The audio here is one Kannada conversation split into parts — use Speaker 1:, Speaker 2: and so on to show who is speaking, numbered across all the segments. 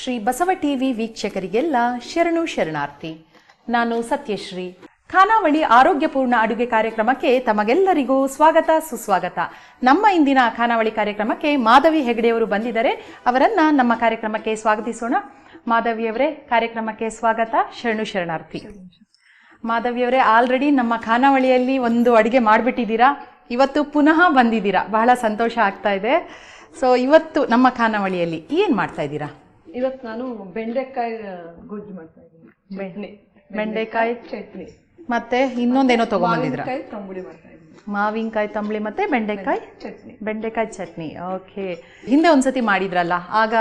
Speaker 1: ಶ್ರೀ ಬಸವ ಟಿವಿ ವೀಕ್ಷಕರಿಗೆಲ್ಲ ಶರಣು ಶರಣಾರ್ಥಿ. ನಾನು ಸತ್ಯಶ್ರೀ. ಖಾನಾವಳಿ ಆರೋಗ್ಯಪೂರ್ಣ ಅಡುಗೆ ಕಾರ್ಯಕ್ರಮಕ್ಕೆ ತಮಗೆಲ್ಲರಿಗೂ ಸ್ವಾಗತ, ಸುಸ್ವಾಗತ. ನಮ್ಮ ಇಂದಿನ ಖಾನಾವಳಿ ಕಾರ್ಯಕ್ರಮಕ್ಕೆ ಮಾಧವಿ ಹೆಗಡೆಯವರು ಬಂದಿದ್ದಾರೆ. ಅವರನ್ನ ನಮ್ಮ ಕಾರ್ಯಕ್ರಮಕ್ಕೆ ಸ್ವಾಗತಿಸೋಣ. ಮಾಧವಿಯವರೇ ಕಾರ್ಯಕ್ರಮಕ್ಕೆ ಸ್ವಾಗತ, ಶರಣು ಶರಣಾರ್ಥಿ. ಮಾಧವಿಯವರೇ ಆಲ್ರೆಡಿ ನಮ್ಮ ಖಾನಾವಳಿಯಲ್ಲಿ ಒಂದು ಅಡುಗೆ ಮಾಡಿಬಿಟ್ಟಿದ್ದೀರಾ? ಇವತ್ತು ಪುನಃ ಬಂದಿದ್ದೀರಾ? ಬಹಳ ಸಂತೋಷ ಆಗ್ತಾ ಇದೆ. ಸೊ ಇವತ್ತು ನಮ್ಮ ಖಾನಾವಳಿಯಲ್ಲಿ ಏನು ಮಾಡ್ತಾ ಇದ್ದೀರಾ?
Speaker 2: ಇವತ್ತು ನಾನು ಬೆಂಡೆಕಾಯಿ ಗೊಜ್ಜು ಮಾಡ್ತಾ ಇದ್ದೀನಿ. ಚಟ್ನಿ.
Speaker 1: ಬೆಂಡೆಕಾಯಿ
Speaker 2: ಚಟ್ನಿ.
Speaker 1: ಮತ್ತೆ ಇನ್ನೊಂದೇನೋ ತಗೊಂಡಿದ್ರ
Speaker 2: ಮಾವಿನಕಾಯಿ ತಂಬುಳಿ ಮಾಡ್ತಾ ಇದ್ದೀನಿ.
Speaker 1: ಮಾವಿನಕಾಯಿ ತಂಬಳಿ ಮತ್ತೆ ಬೆಂಡೆಕಾಯಿ?
Speaker 2: ಚಟ್ನಿ.
Speaker 1: ಬೆಂಡೆಕಾಯಿ ಚಟ್ನಿ ಓಕೆ. ಹಿಂದೆ ಒಂದ್ಸತಿ ಮಾಡಿದ್ರಲ್ಲ ಆಗ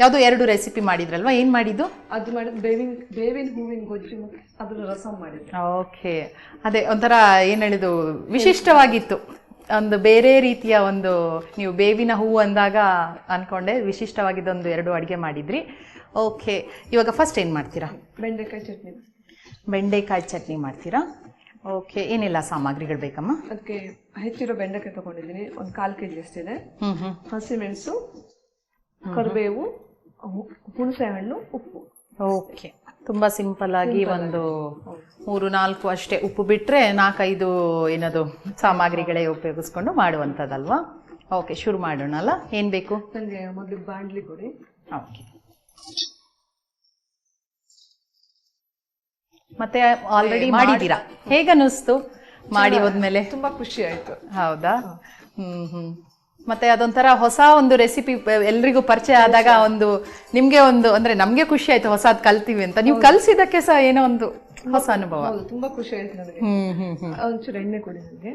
Speaker 1: ಯಾವುದೋ ಎರಡು ರೆಸಿಪಿ ಮಾಡಿದ್ರಲ್ವಾ? ಏನು ಮಾಡಿದ್ದು?
Speaker 2: ಅದು ಮಾಡಿದ್ ಬೇವಿನ ಬೇವಿನ ಹೂವಿನ ಗೊಜ್ಜು ಅದ್ರ ರಸಂ ಮಾಡಿದ್ರು
Speaker 1: ಓಕೆ. ಅದೇ ಒಂಥರ ಏನ್ ಹೇಳಿದು ವಿಶಿಷ್ಟವಾಗಿತ್ತು. ಒಂದು ಬೇರೆ ರೀತಿಯ ಒಂದು ನೀವು ಬೇವಿನ ಹೂವು ಅಂದಾಗ ಅನ್ಕೊಂಡೆ ವಿಶಿಷ್ಟವಾಗಿದ್ದೊಂದು ಎರಡು ಅಡುಗೆ ಮಾಡಿದ್ರಿ. ಓಕೆ ಇವಾಗ ಫಸ್ಟ್ ಏನು ಮಾಡ್ತೀರಾ?
Speaker 2: ಬೆಂಡೆಕಾಯಿ ಚಟ್ನಿ.
Speaker 1: ಬೆಂಡೆಕಾಯಿ ಚಟ್ನಿ ಮಾಡ್ತೀರಾ? ಓಕೆ ಏನೆಲ್ಲ ಸಾಮಗ್ರಿಗಳು ಬೇಕಮ್ಮ?
Speaker 2: ಅದಕ್ಕೆ ಹೆಚ್ಚಿರೋ ಬೆಂಡೆಕಾಯಿ ತಗೊಂಡಿದ್ದೀನಿ. ಒಂದು ಕಾಲು ಕೆ ಜಿ ಅಷ್ಟಿದೆ ಹಸಿಮೆಣಸು ಕರಿಬೇವು ಹುಣಸೆ ಹಣ್ಣು ಉಪ್ಪು.
Speaker 1: ಓಕೆ. ತುಂಬ ಸಿಂಪಲ್ ಆಗಿ ಒಂದು ಮೂರು ನಾಲ್ಕು ಅಷ್ಟೇ ಉಪ್ಪು ಬಿಟ್ಟರೆ ನಾಲ್ಕೈದು ಏನದು ಸಾಮಗ್ರಿಗಳೇ ಉಪಯೋಗಿಸ್ಕೊಂಡು ಮಾಡುವಂಥದ್ದಲ್ವಾ? ಓಕೆ ಶುರು ಮಾಡೋಣ ಅಲ್ಲ? ಏನು ಬೇಕು?
Speaker 2: ನನಗೆ ಮೊದಲು ಬಾಂಡ್ಲಿ ಕೊಡಿ.
Speaker 1: ಓಕೆ ಮತ್ತೆ ಆಲ್ರೆಡಿ ಮಾಡಿದ್ದೀರಾ? ಹೇಗನ್ನಿಸ್ತು? ಮಾಡಿ ಹೋದ್ಮೇಲೆ?
Speaker 2: ತುಂಬಾ ಖುಷಿ ಆಯ್ತು.
Speaker 1: ಹೌದಾ? ಹ್ಮ್ ಹ್ಮ್. ಮತ್ತೆ ಅದೊಂಥರ ಹೊಸ ಒಂದು ರೆಸಿಪಿ ಎಲ್ರಿಗೂ ಪರಿಚಯ ಆದಾಗ ಒಂದು ನಿಮ್ಗೆ ಒಂದು ಅಂದ್ರೆ ನಮ್ಗೆ ಖುಷಿ ಆಯ್ತು ಹೊಸದ್ ಕಲ್ತೀವಿ ಅಂತ. ನೀವು ಕಲ್ಸಿದಕ್ಕೆ ಸಹ ಏನೋ ಒಂದು ಹೊಸ ಅನುಭವ.
Speaker 2: ತುಂಬಾ ಖುಷಿ ಆಯ್ತು ನನಗೆ. ಒಂಚೂರು ಎಣ್ಣೆ ಕೊಡಿ ನನಗೆ.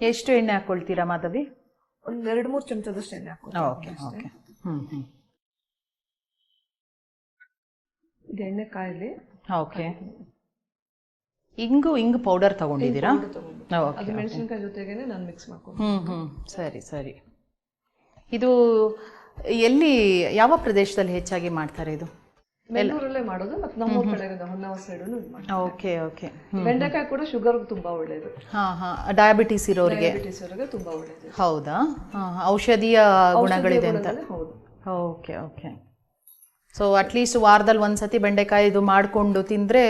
Speaker 1: ಎಷ್ಟು ಎಣ್ಣೆ ಹಾಕೊಳ್ತೀರಾ ಮಾಧವಿ?
Speaker 2: ಒಂದ್ ಎರಡು ಮೂರು ಚಮಚದಷ್ಟು ಎಣ್ಣೆ ಹಾಕೋಕೆ
Speaker 1: ಓಕೆ ಓಕೆ. ಹ್ಮ್ ಹ್ಮ್.
Speaker 2: ಇದು ಎಣ್ಣೆ ಕಾಯಿಲಿ.
Speaker 1: ಓಕೆ. ಇಂಗು ಇಂಗು ಪೌಡರ್ ತಗೊಂಡಿದ್ದೀರಾ?
Speaker 2: ಅದು ಮೆಣಸಿನಕಾಯಿ ಜೊತೆಗೇನೆ ನಾನು ಮಿಕ್ಸ್ ಮಾಡ್ಕೊಂಡು
Speaker 1: ಹ್ಮ್ ಹ್ಮ್. ಸರಿ ಸರಿ. ಇದು ಎಲ್ಲಿ ಯಾವ ಪ್ರದೇಶದಲ್ಲಿ ಹೆಚ್ಚಾಗಿ ಮಾಡ್ತಾರೆ ಇದು?
Speaker 2: ಬೆಂಗಳೂರಲ್ಲೇ ಮಾಡೋದು ಮತ್ತೆ ನಮ್ಮೂರ್ ಕಡೆ ಹೊನ್ನಾವರ ಸೈಡ್
Speaker 1: ಓಕೆ ಓಕೆ.
Speaker 2: ಬೆಂಡೆಕಾಯಿ ಕೂಡ ಶುಗರ್ ತುಂಬಾ ಒಳ್ಳೇದು.
Speaker 1: ಹಾಂ ಹಾಂ. ಡಯಾಬಿಟಿಸ್ ಇರೋರಿಗೆ.
Speaker 2: ಡಯಾಬಿಟಿಸ್ ಇರೋರಿಗೆ ತುಂಬಾ ಒಳ್ಳೇದು.
Speaker 1: ಹೌದಾ? ಹಾ, ಹಾ. ಔಷಧೀಯ ಗುಣಗಳಿದೆ ಅಂತ.
Speaker 2: ಹೌದು.
Speaker 1: Okay okay. ಸೊ ಅಟ್ಲೀಸ್ಟ್ ವಾರದಲ್ಲಿ ಒಂದ್ಸತಿ ಬೆಂಡೆಕಾಯಿ ಇದು ಮಾಡಿಕೊಂಡು ತಿಂದರೆ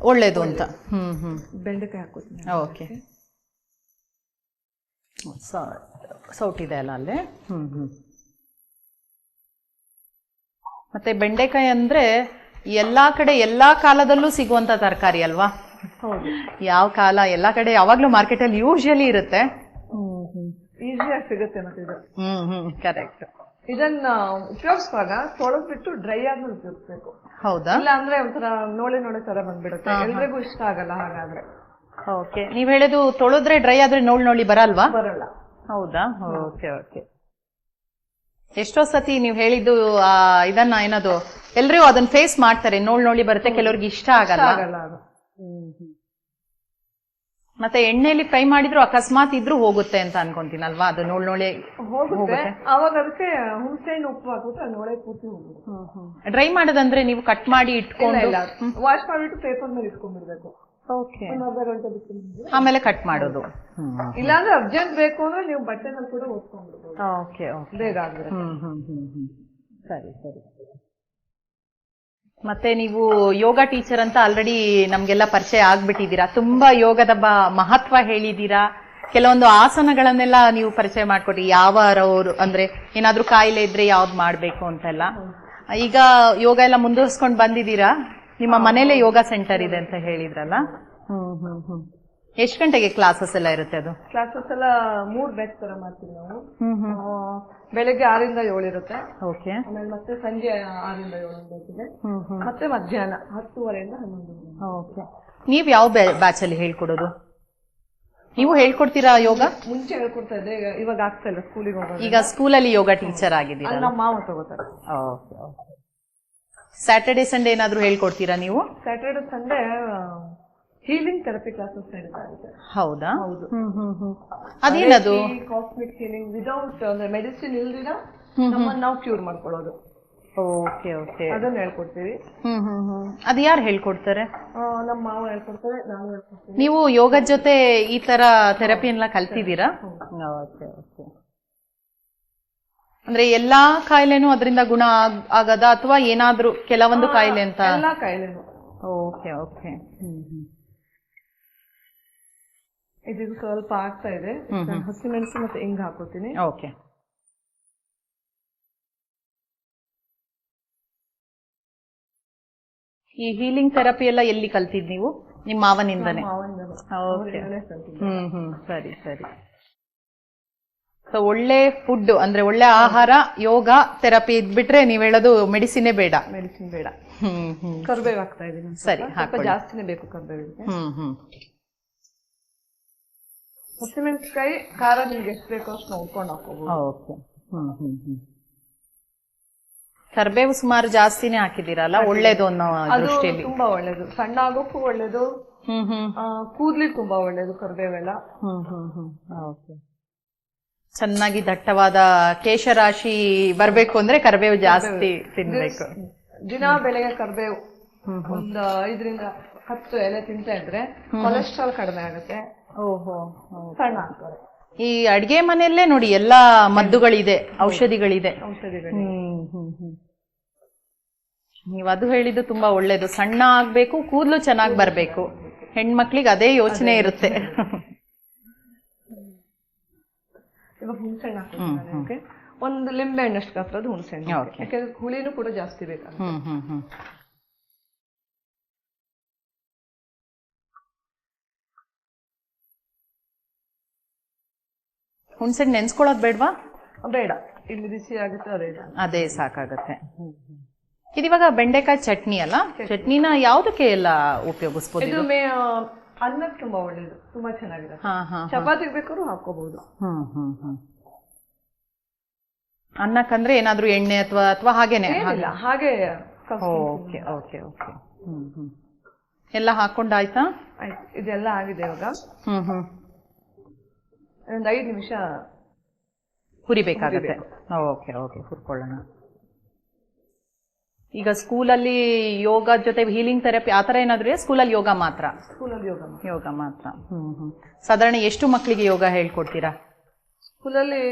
Speaker 1: ಒಳ್ಳೇದು ಅಂತ. ಹ್ಮ್ ಹ್ಮ್.
Speaker 2: ಬೆಂಡೆಕಾಯಿ ಹಾಕೋತೀನಿ.
Speaker 1: ಓಕೆ. ಸೌಟಿದೆ ಅಲ್ಲ ಅಲ್ಲೇ? ಹ್ಮ್ ಹ್ಞೂ ಮತ್ತೆ ಬೆಂಡೆಕಾಯಿ ಅಂದ್ರೆ ಎಲ್ಲಾ ಕಡೆ ಎಲ್ಲಾ ಕಾಲದಲ್ಲೂ ಸಿಗುವಂತ ತರಕಾರಿ ಅಲ್ವಾ? ಯಾವ ಕಾಲ ಎಲ್ಲಾ ಕಡೆ ಯಾವಾಗ್ಲೂ ಮಾರ್ಕೆಟಲ್ಲಿ ಯೂಶಲಿ ಇರುತ್ತೆ.
Speaker 2: ಈಸಿಯಾಗಿ ಸಿಗುತ್ತೆ ಮತ್ತೆ ಇದು.
Speaker 1: ಹ್ಮ್ ಹ್ಮ್. ಕರೆಕ್ಟ್
Speaker 2: ಇದನ್ನ ಉಪಯೋಗಿಸುವಾಗ ತೊಳೆದ್ಬಿಟ್ಟು ಡ್ರೈ ಆಗಿ ಉಪಯೋಗಿಸ್ಬೇಕು.
Speaker 1: ಹೌದಾ?
Speaker 2: ಇಲ್ಲ ಅಂದ್ರೆ ಒಂಥರ ನೋಳೆ ನೋಳೆ ತರ ಬಂದ್ಬಿಡುತ್ತೆ. ಎಲ್ರಿಗೂ ಇಷ್ಟ ಆಗಲ್ಲ ಹಾಗಾದ್ರೆ.
Speaker 1: ಓಕೆ. ನೀವ್ ಹೇಳೋದು ತೊಳೆದ್ರೆ ಡ್ರೈ ಆದ್ರೆ ನೋಳ್ ನೋಳಿ ಬರಲ್ವಾ?
Speaker 2: ಬರಲ್ಲ.
Speaker 1: ಹೌದಾ? Okay okay. ಎಷ್ಟೋ ಸತಿ ನೀವು ಹೇಳಿದ್ದು ಆ, ಇದನ್ನ ಏನದು ಎಲ್ರಿಗೂ ಅದನ್ನ ಫೇಸ್ ಮಾಡ್ತಾರೆ ನೋಳ್ ನೋಳಿ ಬರುತ್ತೆ ಕೆಲವ್ರಿಗೆ ಇಷ್ಟ ಆಗಲ್ಲ.
Speaker 2: ಆಗಲ್ಲ ಅದು.
Speaker 1: ಮತ್ತೆ ಎಣ್ಣೆಯಲ್ಲಿ ಫ್ರೈ ಮಾಡಿದ್ರು ಅಕಸ್ಮಾತ್ ಇದ್ರೂ ಹೋಗುತ್ತೆ ಅಂತ ಅನ್ಕೊಂತೀನಲ್ವಾ? ಅದು ನೋಳ್ ನೋಳೆ
Speaker 2: ಹೋಗುತ್ತೆ. ಅವಾಗ ಅದಕ್ಕೆ ಹುಣಸೆ ಹಣ್ಣು ಉಪ್ಪು ಹಾಕ್ಬಿಟ್ಟು ಆ ನೋಳೆ ಪೂರ್ತಿ ಹೋಗುತ್ತೆ.
Speaker 1: ಡ್ರೈ ಮಾಡೋದಂದ್ರೆ ನೀವು ಕಟ್ ಮಾಡಿ ಇಟ್ಕೊಂಡು
Speaker 2: ವಾಶ್ ಮಾಡಿಬಿಟ್ಟು ಪೇಪರ್ ಮೇಲೆ ಇಟ್ಕೊಂಡ್ಬಿಡ್ಬೇಕು.
Speaker 1: ಆಮೇಲೆ ಕಟ್ ಮಾಡೋದು.
Speaker 2: ಇಲ್ಲಾಂದ್ರೆ ಅರ್ಜೆಂಟ್ ಬೇಕು ಅಂದ್ರೆ ನೀವು ಬಟ್ಟೆನಲ್ಲಿ ಕೂಡ ಓದ್ಕೊಂಡ್ಬಿಡ್ಬೋದು
Speaker 1: ಓಕೆ ಓಕೆ
Speaker 2: ಬೇಗ ಆಗ್ಬಿಡುತ್ತೆ.
Speaker 1: ಸರಿ ಸರಿ. ಮತ್ತೆ ನೀವು ಯೋಗ ಟೀಚರ್ ಅಂತ ಆಲ್ರೆಡಿ ನಮ್ಗೆಲ್ಲ ಪರಿಚಯ ಆಗ್ಬಿಟ್ಟಿದ್ದೀರಾ. ತುಂಬಾ ಯೋಗದ ಮಹತ್ವ ಹೇಳಿದ್ದೀರಾ. ಕೆಲವೊಂದು ಆಸನಗಳನ್ನೆಲ್ಲ ನೀವು ಪರಿಚಯ ಮಾಡ್ಕೊಟ್ಟಿ ಯಾವ ಅಂದ್ರೆ ಏನಾದ್ರೂ ಕಾಯಿಲೆ ಇದ್ರೆ ಯಾವ್ದು ಮಾಡ್ಬೇಕು ಅಂತೆಲ್ಲ. ಈಗ ಯೋಗ ಎಲ್ಲ ಮುಂದುವರ್ಸ್ಕೊಂಡು ಬಂದಿದ್ದೀರಾ? ನಿಮ್ಮ ಮನೇಲೆ ಯೋಗ ಸೆಂಟರ್ ಇದೆ ಅಂತ ಹೇಳಿದ್ರಲ್ಲ? ಹ್ಮ್ ಹ್ಮ್ ಹ್ಮ್. ಎಷ್ಟು ಗಂಟೆಗೆ ಕ್ಲಾಸಸ್ ಎಲ್ಲ ಇರುತ್ತೆ ಅದು?
Speaker 2: ಕ್ಲಾಸಸ್ ಎಲ್ಲ ಮೂರ್ ಬ್ಯಾಚ್ ತರ ಮಾಡ್ತೀವಿ ನಾವು.
Speaker 1: ಹ್ಮ್ ಹ್ಮ್.
Speaker 2: ಆ, ಬೆಳಗ್ಗೆ ಆರಿಂದ ಏಳು ಇರುತ್ತೆ.
Speaker 1: ಓಕೆ.
Speaker 2: ಆಮೇಲೆ ಮತ್ತೆ ಸಂಜೆ ಆರಿಂದ ಏಳು ಬ್ಯಾಚ್ ಇದೆ
Speaker 1: ಹ್ಮ್ ಹ್ಮ್.
Speaker 2: ಮತ್ತೆ ಮಧ್ಯಾಹ್ನ ಹತ್ತುವರೆಯಿಂದ ಹನ್ನೊಂದು
Speaker 1: ಓಕೆ. ನೀವು ಯಾವ ಬ್ಯಾಚ್ ಅಲ್ಲಿ ಹೇಳ್ಕೊಡೋದು? ನೀವು ಹೇಳ್ಕೊಡ್ತೀರಾ ಯೋಗ?
Speaker 2: ಮುಂಚೆ ಹೇಳ್ಕೊಡ್ತಾ ಇದ್ದೆ ಈಗ ಇವಾಗ ಆಗ್ತಾ ಇಲ್ಲ ಸ್ಕೂಲಿಗೆ ಹೋಗೋದು.
Speaker 1: ಈಗ ಸ್ಕೂಲಲ್ಲಿ ಯೋಗ ಟೀಚರ್ ಆಗಿದ್ದೀರಾ?
Speaker 2: ನಮ್ಮ ಮಾವ ತಗೋತಾರೆ.
Speaker 1: ಸ್ಯಾಟರ್ಡೆ ಸಂಡೇ ಏನಾದರೂ ಹೇಳ್ಕೊಡ್ತೀರಾ ನೀವು?
Speaker 2: Saturday Sunday healing therapy classes ನಡೀತಾ
Speaker 1: ಹೌದಾ?
Speaker 2: ಹೌದು.
Speaker 1: ಹ್ಮ್ ಹ್ಮ್ ಹ್ಮ್. ಅದೇನದು?
Speaker 2: ಕಾಸ್ಮಿಕ್ ಹೀಲಿಂಗ್ ವಿದೌಟ್ ಅಂದ್ರೆ ಮೆಡಿಸಿನ್ ಇಲ್ದಿರ ನಮ್ಮನ್ನ ನಾವು ಕ್ಯೂರ್ ಮಾಡ್ಕೊಳ್ಳೋದು.
Speaker 1: Okay okay.
Speaker 2: ಅದನ್ನ ಹೇಳ್ಕೊಡ್ತೀವಿ.
Speaker 1: ಹ್ಮ್ ಹ್ಮ್ ಹ್ಮ್. ಅದು ಯಾರು ಹೇಳ್ಕೊಡ್ತಾರೆ?
Speaker 2: ನಮ್ಮ ಮಾವ ಹೇಳ್ಕೊಡ್ತಾರೆ ನಾನು ಹೇಳ್ಕೊಡ್ತೀನಿ
Speaker 1: ನೀವು ಯೋಗದ ಜೊತೆ ಈ ತರ ಥೆರಪಿ ಎಲ್ಲ ಕಲ್ತಿದ್ದೀರಾ? Okay okay. ಅಂದ್ರೆ ಎಲ್ಲಾ ಕಾಯಿಲೆನೂ ಅದರಿಂದ ಗುಣ ಆಗ್- ಆಗದ ಅಥವಾ ಏನಾದ್ರೂ ಕೆಲವೊಂದು ಕಾಯಿಲೆ ಅಂತ?
Speaker 2: ಎಲ್ಲಾ ಕಾಯಿಲೆನೂ.
Speaker 1: Okay okay.
Speaker 2: ಇದು ಸ್ವಲ್ಪ ಆಗ್ತಾ ಇದೆ.
Speaker 1: ನಾನು.
Speaker 2: ಹಸಿಮೆಣಸು ಮತ್ತೆ ಹಿಂಗ್ ಹಾಕೋತೀನಿ.
Speaker 1: ಓಕೆ. ಈ ಹೀಲಿಂಗ್ ಥೆರಪಿ ಎಲ್ಲ ಎಲ್ಲಿ ಕಲ್ತಿದ್ ನೀವು? ನಿಮ್ಮ ಮಾವನಿಂದನೇ. ಓಕೆ. ಹ್ಮ್ ಹ್ಮ್. ಸರಿ ಸರಿ. ಸೊ ಒಳ್ಳೆ ಫುಡ್ ಅಂದ್ರೆ ಒಳ್ಳೆ ಆಹಾರ ಯೋಗ ಥೆರಪಿ ಇದ್ಬಿಟ್ರೆ ನೀವ್ ಹೇಳೋದು ಮೆಡಿಸಿನೇ ಬೇಡ.
Speaker 2: ಮೆಡಿಸಿನ್ ಬೇಡ.
Speaker 1: ಹ್ಮ್ ಹ್ಮ್.
Speaker 2: ಕರ್ಬೇವು ಆಗ್ತಾ ಇದೀನಿ
Speaker 1: ಸರಿ,
Speaker 2: ಜಾಸ್ತಿನೇ ಬೇಕು ಕರ್ಬೇವಿಗೆ.
Speaker 1: ಹ್ಮ್ ಹ್ಮ್.
Speaker 2: ಹಸಿಮೆಣಸಿನಕಾಯಿ ಖಾರ ನಿಮ್ಗೆ ಎಷ್ಟು ಬೇಕೋ ಅಷ್ಟು ನೋಡ್ಕೊಂಡು ಹಾಕೋಬಹುದು
Speaker 1: ಓಕೆ. ಹ್ಮ್ ಹ್ಮ್ ಹ್ಮ್. ಕರ್ಬೇವು ಸುಮಾರು ಜಾಸ್ತಿನೇ ಹಾಕಿದ್ದೀರಲ್ಲ ಒಳ್ಳೇದು ಅನ್ನೋ
Speaker 2: ಅದು
Speaker 1: ದೃಷ್ಟಿಯಲ್ಲಿ
Speaker 2: ತುಂಬಾ ಒಳ್ಳೇದು. ಸಣ್ಣ ಆಗೋಕ್ಕೂ ಒಳ್ಳೇದು.
Speaker 1: ಹ್ಮ್ ಹ್ಮ್.
Speaker 2: ಆ, ಕೂದ್ಲಿಗೆ ತುಂಬಾ ಒಳ್ಳೇದು ಕರ್ಬೇವೆಲ್ಲ.
Speaker 1: ಹ್ಮ್ ಹ್ಮ್ ಹ್ಮ್. ಓಕೆ. ಚೆನ್ನಾಗಿ ದಟ್ಟವಾದ ಕೇಶರಾಶಿ ಬರ್ಬೇಕು ಅಂದ್ರೆ ಕರ್ಬೇವು ಜಾಸ್ತಿ ತಿನ್ಬೇಕು.
Speaker 2: ದಿನ ಬೆಳಗ್ಗೆ ಕರ್ಬೇವು. ಒಂದ್ ಐದರಿಂದ ಹತ್ತು ಎಲೆ ತಿಂತಾ ಇದ್ರೆ ಕೊಲೆಸ್ಟ್ರಾಲ್ ಕಡಿಮೆ ಆಗುತ್ತೆ.
Speaker 1: ಓಹೋ
Speaker 2: ಸಣ್ಣ
Speaker 1: ಈ ಅಡ್ಗೆ ಮನೆಯಲ್ಲೇ ನೋಡಿ ಎಲ್ಲಾ ಮದ್ದುಗಳಿದೆ ಔಷಧಿಗಳಿದೆ.
Speaker 2: ಔಷಧಿಗಳು
Speaker 1: ಹ್ಮ್ ಹ್ಮ್ ಹ್ಮ್. ನೀವು ಅದು ಹೇಳಿದ್ದು ತುಂಬಾ ಒಳ್ಳೇದು. ಸಣ್ಣ ಆಗ್ಬೇಕು ಕೂದಲು ಚೆನ್ನಾಗಿ ಬರಬೇಕು. ಹೆಣ್ಮಕ್ಳಿಗೆ ಅದೇ ಯೋಚನೆ ಇರುತ್ತೆ.
Speaker 2: ಇವಾಗ ಹುಣಸೆಹಣ್ಣು ಹಾಕ್ತೀನಿ ಒಂದು ಲಿಂಬೆ ಹಣ್ಣಷ್ಟು ಗಾತ್ರದ ಹುಣಸೆಹಣ್ಣು. ಯಾಕಂದ್ರೆ ಹುಳಿನೂ ಕೂಡ ಜಾಸ್ತಿ ಬೇಕಾಗುತ್ತೆ
Speaker 1: ಹ್ಮ್ ನೆನ್ಸ್ಕೊಳ್ಳೋದ್ ಬೇಡ್ವಾ?
Speaker 2: ಬೇಡ. ಇಲ್ಲಿ ಬಿಸಿ ಆಗುತ್ತೆ ಅದೇ
Speaker 1: ಸಾಕಾಗತ್ತೆ. ಇದಿವಾಗ ಬೆಂಡೆಕಾಯಿ ಚಟ್ನಿ ಅಲ್ಲ? ಚಟ್ನಿನ ಯಾವ್ದಕ್ಕೆ ಎಲ್ಲ ಉಪಯೋಗಿಸ್ಬೋದು
Speaker 2: ಇದು ಮೇ ಅನ್ನಕ್ಕೆ ತುಂಬಾ ಒಳ್ಳೇದು. ತುಂಬಾ
Speaker 1: ಚೆನ್ನಾಗಿದೆ
Speaker 2: ಚಪಾತಿಗೆ ಬೇಕಾದ್ರೂ ಹಾಕೋಬಹುದು
Speaker 1: ಅನ್ನಕ್ಕಂದ್ರೆ ಏನಾದ್ರೂ ಎಣ್ಣೆ ಅಥವಾ ಅಥವಾ ಹಾಗೇನೆ?
Speaker 2: ಹಾಗೆ.
Speaker 1: Okay okay okay. ಹ್ಮ್ ಹ್ಮ್. ಎಲ್ಲ ಹಾಕೊಂಡಾಯ್ತಾ
Speaker 2: ಆಯ್ತು. ಇದೆಲ್ಲ ಆಗಿದೆ ಇವಾಗ.
Speaker 1: ಹ್ಮ್ ಹ್ಮ್.
Speaker 2: ಒಂದು ಐದು ನಿಮಿಷ
Speaker 1: ಹುರಿಬೇಕಾಗತ್ತೆ ಓಕೆ ಓಕೆ ಹುರ್ಕೊಳ್ಳೋಣ ಈಗ ಸ್ಕೂಲಲ್ಲಿ ಯೋಗ ಜೊತೆ ಹೀಲಿಂಗ್ ಥೆರಪಿ ಆ ಥರ ಏನಾದರೂ ಸ್ಕೂಲಲ್ಲಿ ಯೋಗ ಮಾತ್ರ.
Speaker 2: ಸ್ಕೂಲಲ್ಲಿ ಯೋಗ
Speaker 1: ಯೋಗ ಮಾತ್ರ. ಹ್ಞೂ ಹ್ಞೂ ಸಾಧಾರಣ ಎಷ್ಟು ಮಕ್ಕಳಿಗೆ ಯೋಗ ಹೇಳ್ಕೊಡ್ತೀರಾ?
Speaker 2: ಸ್ಕೂಲಲ್ಲಿ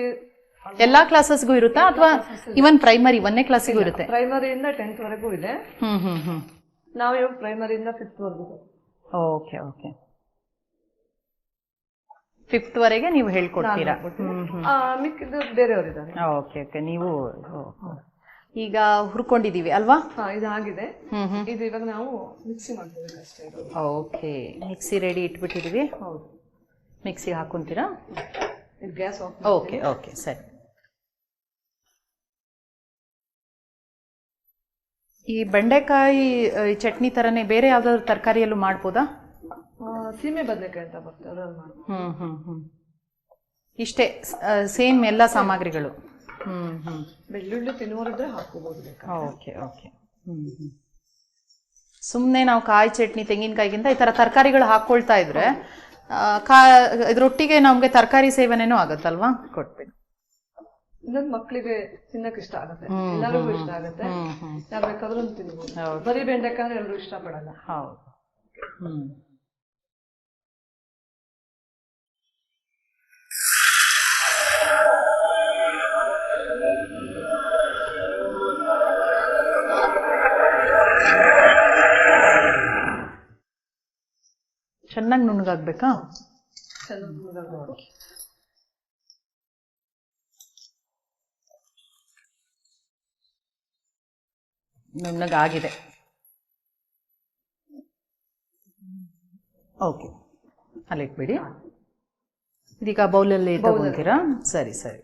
Speaker 1: ಎಲ್ಲಾ ಕ್ಲಾಸಸ್ಗೂ ಇರುತ್ತಾ? ಅಥವಾ ಇವನ್ ಪ್ರೈಮರಿ ಒಂದನೇ ಕ್ಲಾಸಿಗೂ ಇರುತ್ತೆ?
Speaker 2: ಪ್ರೈಮರಿಯಿಂದ ಟೆಂತ್ ವರೆಗೂ ಇದೆ.
Speaker 1: ಹ್ಮ್ ಹ್ಮ್ ಹ್ಮ್.
Speaker 2: ನಾವು ಇವಾಗ ಪ್ರೈಮರಿಯಿಂದ ಫಿಫ್ತ್ ವರೆಗೂ.
Speaker 1: Okay okay. ಫಿಫ್ತ್ ವರೆಗೆ ನೀವು ಹೇಳ್ಕೊಡ್ತೀರಾ?
Speaker 2: ಮಿಕ್ಕಿದ್ದು ಬೇರೆಯವರಿದ್ದಾರೆ.
Speaker 1: Okay okay. ನೀವು ಈಗ ಹುರ್ಕೊಂಡಿದೀವಿ ಅಲ್ವಾ?
Speaker 2: ಹಾ ಇದಾಗಿದೆ. ಇದು ಇವಾಗ ನಾವು ಮಿಕ್ಸಿ ಮಾಡ್ತೀವಿ ಅಷ್ಟೇ
Speaker 1: ಓಕೆ. ಮಿಕ್ಸಿ ರೆಡಿ ಇಟ್ಬಿಟ್ಟಿದೀವಿ.
Speaker 2: ಹೌದು.
Speaker 1: ಮಿಕ್ಸಿಗೆ ಹಾಕೊಂತೀರಾ?
Speaker 2: ಗ್ಯಾಸ್ ಆಫ್
Speaker 1: ಓಕೆ ಓಕೆ ಸರಿ. ಈ ಬೆಂಡೆಕಾಯಿ ಈ ಚಟ್ನಿ ತರನೇ ಬೇರೆ ಯಾವ್ದಾದ್ರು ತರಕಾರಿಯಲ್ಲೂ ಮಾಡ್ಬೋದಾ?
Speaker 2: ಸೀಮೆ ಬದನೆಕಾಯಿ ಅಂತ ಬರ್ತದೆ ಅದ್ರಲ್ಲಿ ಮಾಡಿ
Speaker 1: ಹ್ಮ್ ಹ್ಮ್ ಹ್ಮ್. ಇಷ್ಟೇ ಸೇಮ್ ಎಲ್ಲ ಸಾಮಗ್ರಿಗಳು. ಹ್ಮ್ ಹ್ಮ್.
Speaker 2: ಬೆಳ್ಳುಳ್ಳಿ ತಿನ್ನುವರಿದ್ರೆ ಹಾಕೋಬಹುದು ಬೇಕಾ
Speaker 1: ಓಕೆ ಓಕೆ. ಹ್ಮ್ ಹ್ಮ್. ಸುಮ್ಮನೆ ನಾವು ಕಾಯಿ ಚಟ್ನಿ ತೆಂಗಿನಕಾಯಿಗಿಂತ ಈ ಥರ ತರಕಾರಿಗಳು ಹಾಕ್ಕೊಳ್ತಾ ಇದ್ರೆ ಆ, ಕಾ ಇದ್ರೊಟ್ಟಿಗೆ ನಮಗೆ ತರಕಾರಿ ಸೇವನೆನೂ ಆಗುತ್ತಲ್ವಾ? ಕೊಟ್ಬಿಡಿ.
Speaker 2: ಇನ್ನೊಂದು ಮಕ್ಕಳಿಗೆ ತಿನ್ನಕ್ ಇಷ್ಟ ಆಗುತ್ತೆ. ಎಲ್ಲರಿಗೂ ಇಷ್ಟ ಆಗುತ್ತೆ. ಯಾರು ಬೇಕಾದ್ರೂ ತಿನ್ಬೋದು. ಬರೀ ಬೆಂಡೆಕಾಯಿ ಅಂದ್ರೆ ಎಲ್ಲರೂ ಇಷ್ಟಪಡಲ್ಲ.
Speaker 1: ಹೌದು. ಹ್ಮ್. ಚೆನ್ನಾಗಿ ನುಣ್ಣಗಾಗ್ಬೇಕಾ?
Speaker 2: ಚೆನ್ನಾಗಿ.
Speaker 1: ನುಣ್ಣಗಾಗಿದೆ. ಓಕೆ ಅಲ್ಲಿಟ್ಬಿಡಿ ಇದೀಗ ಬೌಲಲ್ಲಿ ತಗೊಂತೀರಾ ಸರಿ ಸರಿ.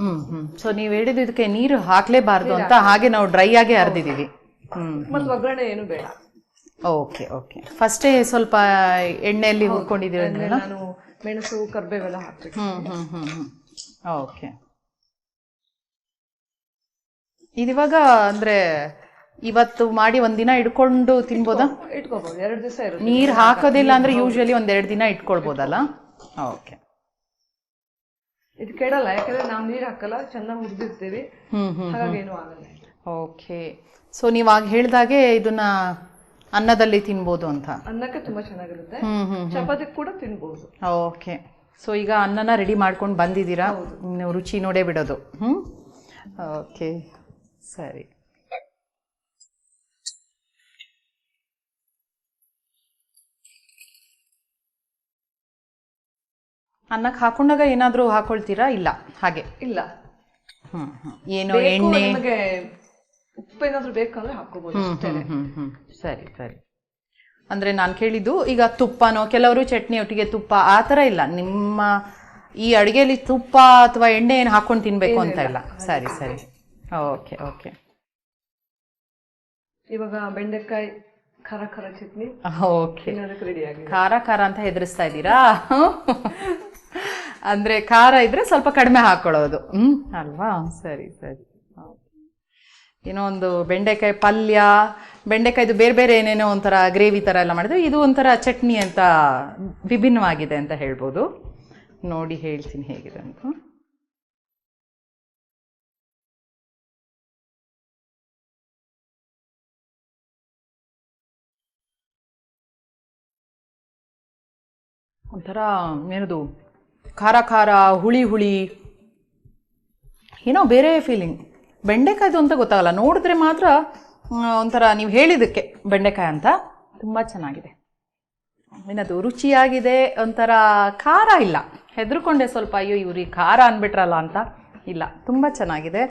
Speaker 1: ಹ್ಮ್ ಹ್ಮ್. ಸೊ ನೀವು ಹೇಳಿದ್ದು ಇದಕ್ಕೆ ನೀರು ಹಾಕ್ಲೇಬಾರ್ದು ಅಂತ ಹಾಗೆ ನಾವು ಡ್ರೈ ಆಗಿ ಅರ್ದಿದೀವಿ ಹ್ಮ್
Speaker 2: ಒಗ್ಗರಣೆ ಏನು ಬೇಡ.
Speaker 1: ಓಕೆ ಓಕೆ ಫಸ್ಟೇ ಸ್ವಲ್ಪ ಎಣ್ಣೆಯಲ್ಲಿ ಹುರ್ಕೊಂಡಿದ್ದೀರ
Speaker 2: ಅಂದ್ರೆ ನಾನು ಮೆಣಸು ಕರ್ಬೇವೆಲ್ಲ ಹಾಕ್ಬೇಕು.
Speaker 1: ಓಕೆ ಇದಿವಾಗ ಅಂದ್ರೆ ಇವತ್ತು ಮಾಡಿ ಒಂದಿನ ಇಟ್ಕೊಂಡು ತಿನ್ಬೋದಾ?
Speaker 2: ಇಟ್ಕೋಬಹುದು ಎರಡು ದಿವಸ ಇರುತ್ತೆ.
Speaker 1: ನೀರ್ ಹಾಕೋದಿಲ್ಲ ಅಂದ್ರೆ ಯೂಶಲಿ ಒಂದ್ ಎರಡ್ ದಿನ ಇಟ್ಕೊಳ್ಬೋದಲ್ಲ? ಓಕೆ
Speaker 2: ಇದು ಕೆಡಲ್ಲ ಯಾಕಂದ್ರೆ ನಾವು ನೀರು ಹಾಕಲ್ಲ ಚೆನ್ನಾಗಿ ಹುರಿದಿರ್ತೀವಿ.
Speaker 1: ಹ್ಮ್ ಹ್ಮ್
Speaker 2: ಹಾಗಾಗಿ ಏನು ಆಗಲ್ಲ.
Speaker 1: ಓಕೆ ಸೊ ನೀವು ಆಗ ಹೇಳ್ದಾಗೆ ಇದನ್ನ ಅನ್ನದಲ್ಲಿ ತಿನ್ಬೋದು ಅಂತ.
Speaker 2: ಅನ್ನಕ್ಕೆ ತುಂಬಾ ಚೆನ್ನಾಗಿರುತ್ತೆ. ಚಪಾತಿ ಕೂಡ ತಿನ್ಬೋದು.
Speaker 1: ಓಕೆ. ಸೊ ಈಗ ಅನ್ನನ ರೆಡಿ ಮಾಡ್ಕೊಂಡು ಬಂದಿದ್ದೀರಾ? ರುಚಿ ನೋಡೇ ಬಿಡೋದು. ಓಕೆ. ಸರಿ. ಅನ್ನಕ್ಕೆ ಹಾಕೊಂಡಾಗ ಏನಾದರೂ ಹಾಕೊಳ್ತೀರಾ? ಇಲ್ಲ. ಹಾಗೆ.
Speaker 2: ಇಲ್ಲ.
Speaker 1: ಹ್ಞೂ ಏನು ಎಣ್ಣೆ.
Speaker 2: ನಿಮಗೆ ಉಪ್ಪು ಏನಾದ್ರು ಬೇಕಂದ್ರೆ ಹಾಕೋಬಹುದು
Speaker 1: ಸರಿ ಸರಿ. ಅಂದ್ರೆ ನಾನು ಕೇಳಿದ್ದು ಈಗ ತುಪ್ಪನೋ ಕೆಲವರು ಚಟ್ನಿ ಒಟ್ಟಿಗೆ ತುಪ್ಪ ಆ ಥರ ಇಲ್ಲ. ನಿಮ್ಮ ಈ ಅಡುಗೆಯಲ್ಲಿ ತುಪ್ಪ ಅಥವಾ ಎಣ್ಣೆ ಏನು ಹಾಕೊಂಡು ತಿನ್ಬೇಕು ಅಂತ ಇಲ್ಲ. ಸರಿ ಸರಿ. Okay okay.
Speaker 2: ಇವಾಗ ಬೆಂಡೆಕಾಯಿ ಖಾರ ಖಾರ ಚಟ್ನಿ.
Speaker 1: ಓಕೆ.
Speaker 2: ತಿನ್ನೋದಕ್ಕೆ ರೆಡಿ ಆಗಿದೆ?
Speaker 1: ಖಾರ ಖಾರ ಅಂತ ಹೆದರಿಸ್ತಾ ಇದ್ದೀರಾ? ಅಂದ್ರೆ ಖಾರ ಇದ್ರೆ ಸ್ವಲ್ಪ ಕಡಿಮೆ ಹಾಕೊಳ್ಳೋದು. ಹ್ಮ್ ಅಲ್ವಾ? ಸರಿ ಸರಿ. ಏನೋ ಒಂದು ಬೆಂಡೆಕಾಯಿ ಪಲ್ಯ, ಬೆಂಡೆಕಾಯಿದು ಬೇರೆ ಬೇರೆ ಏನೇನೋ ಒಂಥರ ಗ್ರೇವಿ ಥರ ಎಲ್ಲ ಮಾಡಿದ್ರೆ ಇದು ಒಂಥರ ಚಟ್ನಿ ಅಂತ ವಿಭಿನ್ನವಾಗಿದೆ ಅಂತ ಹೇಳ್ಬೋದು. ನೋಡಿ ಹೇಳ್ತೀನಿ ಹೇಗಿದೆ ಅಂತ. ಒಂಥರ ಏನದು, ಖಾರ ಖಾರ ಹುಳಿ ಹುಳಿ, ಏನೋ ಬೇರೆ ಫೀಲಿಂಗ್ ಬೆಂಡೆಕಾಯ್ದು ಅಂತ ಗೊತ್ತಾಗಲ್ಲ. ನೋಡಿದ್ರೆ ಮಾತ್ರ ಒಂಥರ ನೀವು ಹೇಳಿದ್ದಕ್ಕೆ ಬೆಂಡೆಕಾಯಿ ಅಂತ ತುಂಬ ಚೆನ್ನಾಗಿದೆ. ಏನದು ರುಚಿಯಾಗಿದೆ ಒಂಥರ ಖಾರ ಇಲ್ಲ. ಹೆದರ್ಕೊಂಡೆ ಸ್ವಲ್ಪ ಅಯ್ಯೋ ಇವ್ರಿಗೆ ಖಾರ ಅಂದ್ಬಿಟ್ರಲ್ಲ ಅಂತ ಇಲ್ಲ. ತುಂಬ ಚೆನ್ನಾಗಿದೆ.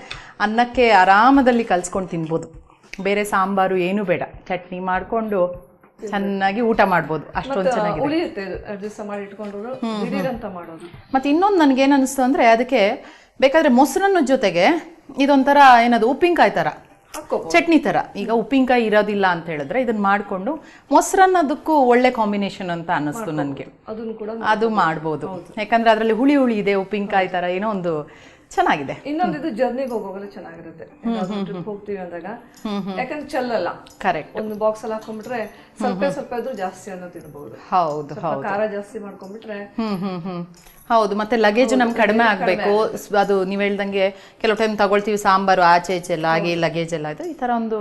Speaker 1: ಅನ್ನಕ್ಕೆ ಆರಾಮದಲ್ಲಿ ಕಲ್ಸ್ಕೊಂಡು ತಿನ್ಬೋದು. ಬೇರೆ ಸಾಂಬಾರು ಏನು ಬೇಡ. ಚಟ್ನಿ ಮಾಡಿಕೊಂಡು ಚೆನ್ನಾಗಿ ಊಟ ಮಾಡ್ಬೋದು. ಅಷ್ಟೊಂದು ಚೆನ್ನಾಗಿದೆ. ಮತ್ತು ಇನ್ನೊಂದು ನನಗೇನು ಅನಿಸ್ತು ಅಂದರೆ ಅದಕ್ಕೆ ಬೇಕಾದರೆ ಮೊಸರನ್ನ ಜೊತೆಗೆ ಇದೊಂಥರ ಏನದು ಉಪ್ಪಿನಕಾಯಿ ಥರ ಚಟ್ನಿ ಥರ ಈಗ ಉಪ್ಪಿನಕಾಯಿ ಇರೋದಿಲ್ಲ ಅಂತ ಹೇಳಿದ್ರೆ ಇದನ್ನ ಮಾಡಿಕೊಂಡು ಮೊಸರನ್ನದಕ್ಕೂ ಒಳ್ಳೆ ಕಾಂಬಿನೇಷನ್ ಅಂತ ಅನ್ನಿಸ್ತು ನನಗೆ. ಅದು ಮಾಡ್ಬೋದು. ಯಾಕಂದ್ರೆ ಅದರಲ್ಲಿ ಹುಳಿ ಹುಳಿ ಇದೆ ಉಪ್ಪಿನಕಾಯಿ ಥರ ಏನೋ ಒಂದು ಚೆನ್ನಾಗಿದೆ.
Speaker 2: ಇನ್ನೊಂದು ಇದು ಜರ್ನಿಗೆ ಹೋಗೋವಾಗ ಚೆನ್ನಾಗಿರುತ್ತೆ ಟ್ರಿಪ್ ಹೋಗ್ತೀವಿ ಅಂದಾಗ. ಯಾಕಂದ್ರೆ ಚೆಲ್ಲಲ್ಲ
Speaker 1: ಕರೆಕ್ಟ್
Speaker 2: ಒಂದು ಬಾಕ್ಸ್ ಅಲ್ಲಿ ಹಾಕೊಂಡ್ಬಿಟ್ರೆ ಸ್ವಲ್ಪ ಸ್ವಲ್ಪ ಇದ್ರೂ ಜಾಸ್ತಿ ಅನ್ನೋ ತಿನ್ಬಹುದು
Speaker 1: ಹೌದು
Speaker 2: ಹೌದು. ಖಾರ ಜಾಸ್ತಿ ಮಾಡ್ಕೊಂಡ್ಬಿಟ್ರೆ
Speaker 1: ಹೌದು ಮತ್ತೆ ಲಗೇಜ್ ನಮ್ಗೆ ಕಡಿಮೆ ಆಗಬೇಕು. ಅದು ನೀವು ಹೇಳ್ದಂಗೆ ಕೆಲವು ಟೈಮ್ ತಗೊಳ್ತೀವಿ ಸಾಂಬಾರು ಆಚೆ ಈಚೆ ಎಲ್ಲ ಹಾಗೆ ಲಗೇಜ್ ಎಲ್ಲ ಇದು ಈ ತರ ಒಂದು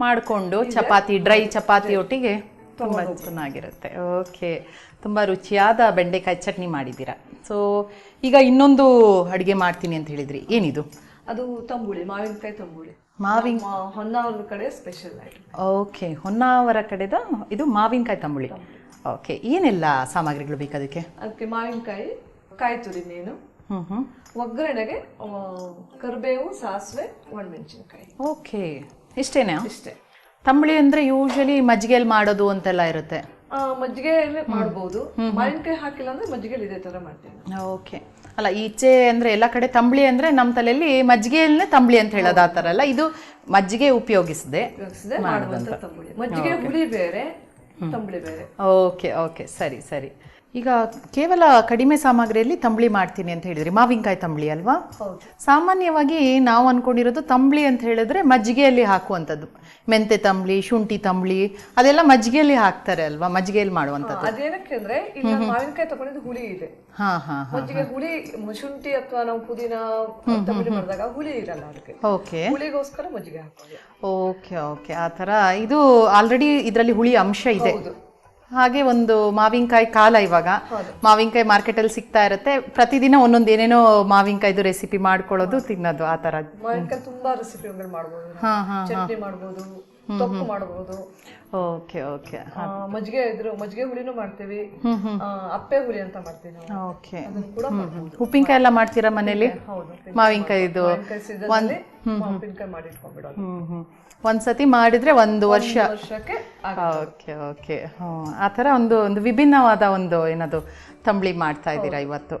Speaker 1: ಮಾಡಿಕೊಂಡು ಚಪಾತಿ ಡ್ರೈ ಚಪಾತಿ ಒಟ್ಟಿಗೆ ತುಂಬಾ ಚೆನ್ನಾಗಿರುತ್ತೆ. ಓಕೆ ತುಂಬಾ ರುಚಿಯಾದ ಬೆಂಡೆಕಾಯಿ ಚಟ್ನಿ ಮಾಡಿದ್ದೀರಾ? ಸೊ ಈಗ ಇನ್ನೊಂದು ಅಡುಗೆ ಮಾಡ್ತೀನಿ ಅಂತ ಹೇಳಿದ್ರಿ. ಏನಿದು?
Speaker 2: ಅದು ತಂಬುಳಿ ಮಾವಿನಕಾಯಿ ತಂಬುಳಿ.
Speaker 1: ಮಾವಿನ
Speaker 2: ಹೊನ್ನಾವರ ಕಡೆ ಸ್ಪೆಷಲ್
Speaker 1: ಓಕೆ ಹೊನ್ನಾವರ ಕಡೆದ ಇದು ಮಾವಿನಕಾಯಿ ತಂಬುಳಿ. ಓಕೆ ಏನೆಲ್ಲ ಸಾಮಗ್ರಿಗಳು ಬೇಕು ಅದಕ್ಕೆ?
Speaker 2: ಅದಕ್ಕೆ ಮಾವಿನಕಾಯಿ ಕಾಯಿ ತುರಿ ಮೀನು ಒಗ್ಗರಣೆಗೆ ಕರಿಬೇವು ಸಾಸಿವೆ ಒಣಮೆಣಸಿನಕಾಯಿ.
Speaker 1: ಓಕೆ ಇಷ್ಟೇನಾ?
Speaker 2: ಇಷ್ಟೇ.
Speaker 1: ತಂಬುಳಿ ಅಂದ್ರೆ ಯೂಶ್ವಲಿ ಮಜ್ಜಿಗೆಯಲ್ಲಿ ಮಾಡೋದು ಅಂತೆಲ್ಲ ಇರುತ್ತೆ.
Speaker 2: ಆ, ಮಜ್ಜಿಗೆ ಮಾಡ್ಬೋದು. ಮಾವಿನಕಾಯಿ ಹಾಕಿಲ್ಲ ಅಂದ್ರೆ ಮಜ್ಜಿಗೆಲಿ ಇದೇ ತರ ಮಾಡ್ತೀನಿ.
Speaker 1: ಓಕೆ. ಅಲ್ಲ ಈಚೆ ಅಂದ್ರೆ ಎಲ್ಲ ಕಡೆ ತಂಬಳಿ ಅಂದ್ರೆ ನಮ್ಮ ತಲೆಯಲ್ಲಿ ಮಜ್ಜಿಗೆಯಲ್ಲೇ ತಂಬಳಿ ಅಂತ ಹೇಳೋದು ಆ ಥರ ಅಲ್ಲ? ಇದು ಮಜ್ಜಿಗೆ ಉಪಯೋಗಿಸಿದೆ
Speaker 2: ಉಪಯೋಗಿಸಿದೆ ಮಾಡುವಂತ ತಂಬುಳಿ. ಮಜ್ಜಿಗೆ ಹುಳಿ ಬೇರೆ ತಂಬಳಿ ಬೇರೆ.
Speaker 1: Okay okay. ಸರಿ ಸರಿ. ಈಗ ಕೇವಲ ಕಡಿಮೆ ಸಾಮಗ್ರಿಯಲ್ಲಿ ತಂಬಳಿ ಮಾಡ್ತೀನಿ ಅಂತ ಹೇಳಿದ್ರಿ. ಮಾವಿನಕಾಯಿ ತಂಬಳಿ ಅಲ್ವಾ? ಸಾಮಾನ್ಯವಾಗಿ ನಾವು ಅನ್ಕೊಂಡಿರೋದು ತಂಬಳಿ ಅಂತ ಹೇಳಿದ್ರೆ ಮಜ್ಜಿಗೆಯಲ್ಲಿ ಹಾಕುವಂಥದ್ದು. ಮೆಂತೆ ತಂಬಳಿ ಶುಂಠಿ ತಂಬಳಿ ಅದೆಲ್ಲ ಮಜ್ಜಿಗೆಯಲ್ಲಿ ಹಾಕ್ತಾರೆ ಅಲ್ವಾ? ಮಜ್ಜಿಗೆಯಲ್ಲಿ ಮಾಡುವಂಥದ್ದು.
Speaker 2: ಅದೇನಕ್ಕೆ ಅಂದ್ರೆ ಇಲ್ಲಿ ಮಾವಿನಕಾಯಿ ತಗೊಂಡಿದ್ದು ಹುಳಿ ಇದೆ.
Speaker 1: ಹಾ ಹಾ
Speaker 2: ಮಜ್ಜಿಗೆ ಹುಳಿ ಶುಂಠಿ ಅಥವಾ ನಾವು ಪುದೀನ ತಂಬುಳಿ ಮಾಡಿದಾಗ ಹುಳಿ ಇರಲ್ಲ ಅದಕ್ಕೆ.
Speaker 1: ಓಕೆ.
Speaker 2: ಹುಳಿಗೋಸ್ಕರ ಮಜ್ಜಿಗೆ ಹಾಕೋದು
Speaker 1: ಓಕೆ ಓಕೆ. ಆ ಥರ ಇದು ಆಲ್ರೆಡಿ ಇದರಲ್ಲಿ ಹುಳಿ ಅಂಶ ಇದೆ. ಹಾಗೆ ಒಂದು ಮಾವಿನಕಾಯಿ ಕಾಲ ಇವಾಗ. ಮಾವಿನಕಾಯಿ ಮಾರ್ಕೆಟಲ್ಲಿ ಸಿಗ್ತಾ ಇರುತ್ತೆ. ಪ್ರತಿದಿನ ಒಂದೊಂದು ಏನೇನೋ ಮಾವಿನಕಾಯ್ದು ರೆಸಿಪಿ ಮಾಡ್ಕೊಳ್ಳೋದು ತಿನ್ನೋದು ಆ ಥರ.
Speaker 2: ಮಾವಿನಕಾಯಿ ತುಂಬಾ ರೆಸಿಪಿಗಳು ಮಾಡ್ಬೋದು.
Speaker 1: ಹಾ ಹಾ
Speaker 2: ಚಟ್ನಿ ಮಾಡ್ಬೋದು ತೊಕ್ಕು ಮಾಡ್ಬೋದು.
Speaker 1: Okay okay.
Speaker 2: ಮಜ್ಜಿಗೆ ಇದ್ರು ಮಜ್ಜಿಗೆ ಹುಳಿನೂ ಮಾಡ್ತೀವಿ. ಅಪ್ಪೆ ಹುಳಿ ಅಂತ ಮಾಡ್ತೀವಿ
Speaker 1: ಓಕೆ. ಉಪ್ಪಿನಕಾಯಿ ಎಲ್ಲ ಮಾಡ್ತೀರಾ ಮನೇಲಿ?
Speaker 2: ಹೌದು. ಮಾವಿನಕಾಯಿ ಇದು ಉಪ್ಪಿನಕಾಯಿ ಮಾಡಿ ಇಟ್ಕೊಂಡ್ಬಿಡೋದು
Speaker 1: ಹ್ಮ್ ಹ್ಮ್. ಒಂದ್ಸತಿ ಮಾಡಿದ್ರೆ ಒಂದು ವರ್ಷ.
Speaker 2: ವರ್ಷಕ್ಕೆ
Speaker 1: ಓಕೆ ಓಕೆ. ಹ್ಞೂ ಆ ಥರ ಒಂದು ಒಂದು ವಿಭಿನ್ನವಾದ ಒಂದು ಏನದು ತಂಬಳಿ ಮಾಡ್ತಾ ಇದ್ದೀರಾ ಇವತ್ತು?